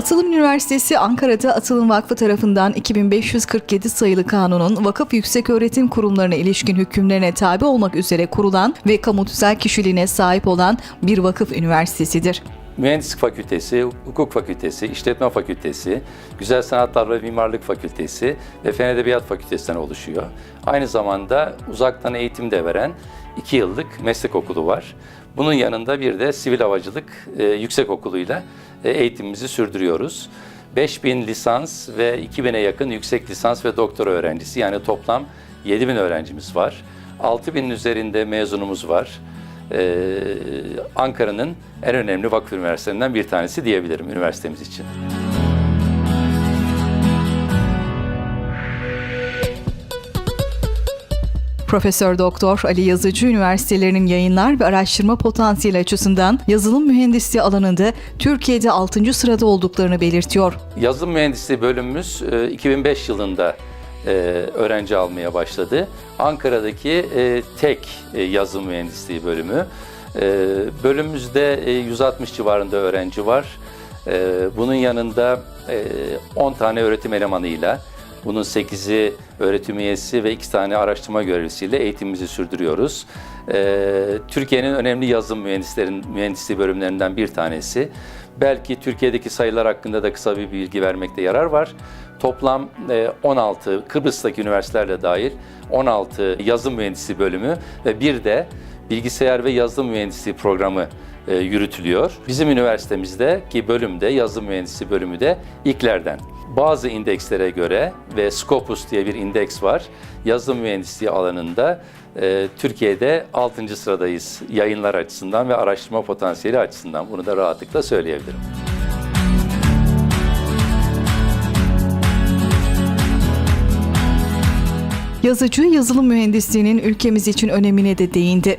Üniversitesi Ankara'da Atılım Vakfı tarafından 2547 sayılı kanunun vakıf yükseköğretim kurumlarına ilişkin hükümlerine tabi olmak üzere kurulan ve kamu tüzel kişiliğine sahip olan bir vakıf üniversitesidir. Mühendislik Fakültesi, Hukuk Fakültesi, İşletme Fakültesi, Güzel Sanatlar ve Mimarlık Fakültesi ve Fen Edebiyat Fakültesinden oluşuyor. Aynı zamanda uzaktan eğitim de veren 2 yıllık meslek okulu var. Bunun yanında bir de sivil havacılık e, yüksek okuluyla eğitimimizi sürdürüyoruz. 5000 lisans ve 2000'e yakın yüksek lisans ve doktora öğrencisi yani toplam 7000 öğrencimiz var. 6000'in üzerinde mezunumuz var. Ee, Ankara'nın en önemli vakıf üniversitelerinden bir tanesi diyebilirim üniversitemiz için. Profesör Doktor Ali Yazıcı üniversitelerinin yayınlar ve araştırma potansiyeli açısından yazılım mühendisliği alanında Türkiye'de 6. sırada olduklarını belirtiyor. Yazılım mühendisliği bölümümüz e, 2005 yılında e, öğrenci almaya başladı. Ankara'daki e, tek e, yazılım mühendisliği bölümü. E, bölümümüzde e, 160 civarında öğrenci var. E, bunun yanında e, 10 tane öğretim elemanıyla, bunun 8'i öğretim üyesi ve 2 tane araştırma görevlisiyle eğitimimizi sürdürüyoruz. E, Türkiye'nin önemli yazılım mühendislerin mühendisliği bölümlerinden bir tanesi. Belki Türkiye'deki sayılar hakkında da kısa bir bilgi vermekte yarar var. Toplam e, 16 Kıbrıs'taki üniversitelerle dahil 16 yazılım mühendisliği bölümü ve bir de bilgisayar ve yazılım mühendisliği programı e, yürütülüyor. Bizim üniversitemizdeki bölümde yazılım mühendisliği bölümü de ilklerden. Bazı indekslere göre ve Scopus diye bir indeks var. Yazılım mühendisliği alanında e, Türkiye'de 6. sıradayız yayınlar açısından ve araştırma potansiyeli açısından. Bunu da rahatlıkla söyleyebilirim. Yazıcı yazılım mühendisliğinin ülkemiz için önemine de değindi.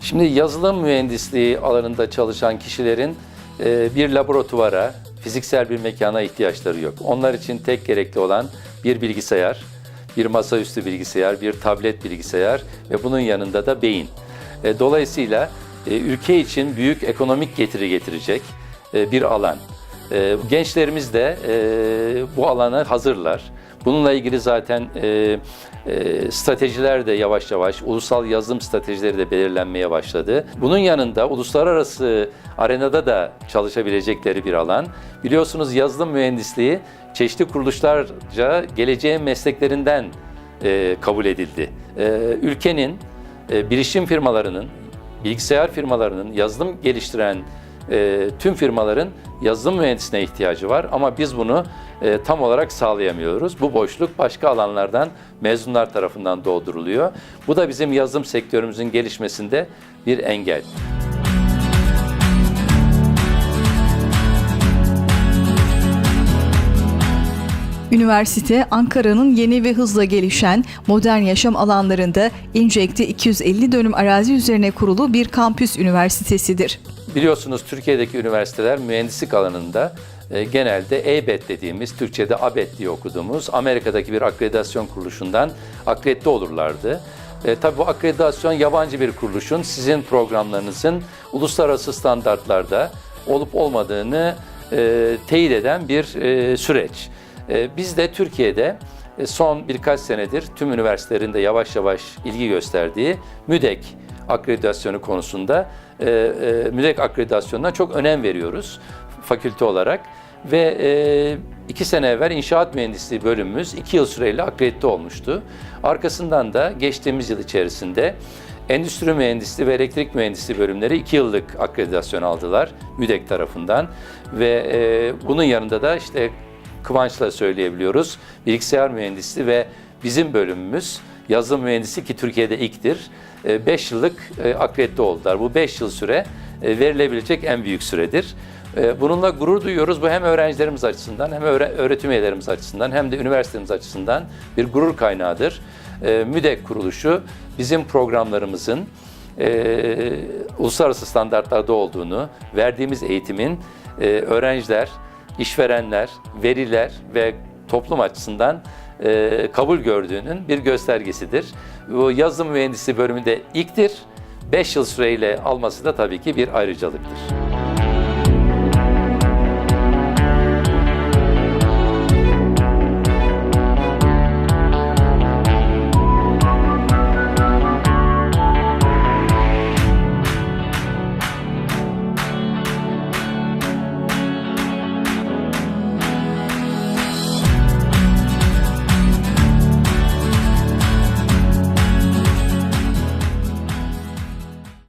Şimdi yazılım mühendisliği alanında çalışan kişilerin e, bir laboratuvara, fiziksel bir mekana ihtiyaçları yok. Onlar için tek gerekli olan bir bilgisayar, bir masaüstü bilgisayar, bir tablet bilgisayar ve bunun yanında da beyin. E, Dolayısıyla e, ülke için büyük ekonomik getiri getirecek bir alan. Gençlerimiz de bu alana hazırlar. Bununla ilgili zaten e, stratejiler de yavaş yavaş, ulusal yazılım stratejileri de belirlenmeye başladı. Bunun yanında uluslararası arenada da çalışabilecekleri bir alan. Biliyorsunuz yazılım mühendisliği çeşitli kuruluşlarca geleceğin mesleklerinden e, kabul edildi. E, ülkenin e, bilişim firmalarının, bilgisayar firmalarının, yazılım geliştiren e, tüm firmaların yazılım mühendisine ihtiyacı var ama biz bunu e, tam olarak sağlayamıyoruz. Bu boşluk başka alanlardan mezunlar tarafından dolduruluyor. Bu da bizim yazılım sektörümüzün gelişmesinde bir engel. Üniversite, Ankara'nın yeni ve hızla gelişen modern yaşam alanlarında Incek'te 250 dönüm arazi üzerine kurulu bir kampüs üniversitesidir. Biliyorsunuz Türkiye'deki üniversiteler mühendislik alanında e, genelde EBET dediğimiz, Türkçe'de ABET diye okuduğumuz Amerika'daki bir akreditasyon kuruluşundan akredite olurlardı. E, tabii bu akreditasyon yabancı bir kuruluşun sizin programlarınızın uluslararası standartlarda olup olmadığını e, teyit eden bir e, süreç. E, biz de Türkiye'de e, son birkaç senedir tüm üniversitelerin de yavaş yavaş ilgi gösterdiği MÜDEK akreditasyonu konusunda e, e, MÜDEK akreditasyonuna çok önem veriyoruz fakülte olarak. Ve e, iki sene evvel inşaat mühendisliği bölümümüz iki yıl süreyle akredite olmuştu. Arkasından da geçtiğimiz yıl içerisinde endüstri mühendisliği ve elektrik mühendisliği bölümleri iki yıllık akreditasyon aldılar MÜDEK tarafından. Ve e, bunun yanında da işte kıvançla söyleyebiliyoruz. Bilgisayar mühendisliği ve bizim bölümümüz yazılım mühendisi ki Türkiye'de ilktir. 5 yıllık e, akredite oldular. Bu 5 yıl süre e, verilebilecek en büyük süredir. E, Bununla gurur duyuyoruz. Bu hem öğrencilerimiz açısından hem öğre- öğretim üyelerimiz açısından hem de üniversitemiz açısından bir gurur kaynağıdır. MÜDEK kuruluşu bizim programlarımızın e, uluslararası standartlarda olduğunu, verdiğimiz eğitimin e, öğrenciler, işverenler, veriler ve toplum açısından e, kabul gördüğünün bir göstergesidir. Bu yazılım mühendisi bölümünde ilktir. 5 yıl süreyle alması da tabii ki bir ayrıcalıktır.